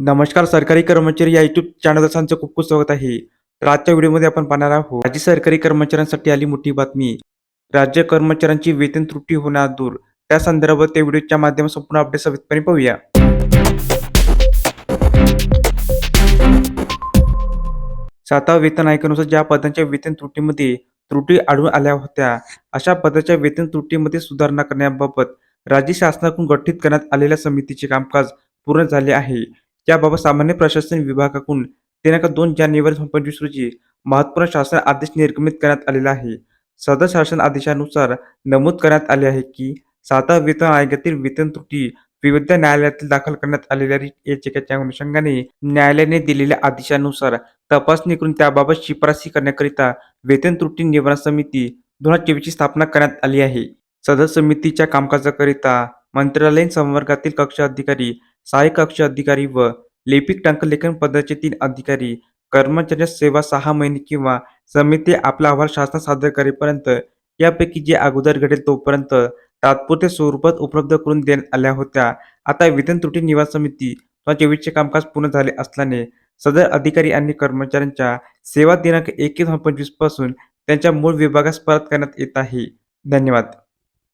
नमस्कार सरकारी कर्मचारी या युट्यूब चॅनलचं खूप खूप स्वागत आहे. तर आजच्या व्हिडिओमध्ये आपण पाहणार आहोत राज्य सरकारी कर्मचाऱ्यांसाठी आली मोठी बातमी. राज्य कर्मचाऱ्यांची वेतन त्रुटी होणार दूर. त्या संदर्भात त्या व्हिडिओच्या माध्यमात संपूर्ण अपडेट सविस्तरपणे पाहूया. सातवा वेतन आयोगानुसार ज्या पदांच्या वेतन त्रुटीमध्ये त्रुटी आढळून आल्या होत्या अशा पदाच्या वेतन त्रुटीमध्ये सुधारणा करण्याबाबत राज्य शासनाकडून गठीत करण्यात आलेल्या समितीचे कामकाज पूर्ण झाले आहे. याबाबत सामान्य प्रशासन विभागाकडून दिनांक दोन जानेवारी दोन पंचवीस रोजी महत्त्वपूर्ण शासन आदेश निर्गमित करण्यात आलेला आहे. सदर शासन आदेशानुसार नमूद करण्यात आले आहे की सातवा वेतन आयोगातील वेतन त्रुटी विविध न्यायालयातील दाखल करण्यात आलेल्या याचिकेच्या अनुषंगाने न्यायालयाने दिलेल्या आदेशानुसार तपासणी करून त्याबाबत शिफारसी करण्याकरिता वेतन त्रुटी निवारण समिती दोन हजार चोवीसची स्थापना करण्यात आली आहे. सदर समितीच्या कामकाजाकरिता मंत्रालयीन संवर्गातील कक्ष अधिकारी सहाय्यक कक्ष अधिकारी व लिपिक टंकलेखन पदाचे तीन अधिकारी कर्मचाऱ्यांच्या सेवा सहा महिने किंवा समिती आपला अहवाल शासनात सादर करेपर्यंत यापैकी जे अगोदर घडेल तोपर्यंत तात्पुरत्या स्वरूपात उपलब्ध करून देण्यात आल्या होत्या. आता वेतन त्रुटी निवारण समिती चोवीसचे कामकाज पूर्ण झाले असल्याने सदर अधिकारी आणि कर्मचाऱ्यांच्या सेवा दिनांक एकवीस पंचवीसपासून त्यांच्या मूळ विभागास परत करण्यात येत आहे. धन्यवाद.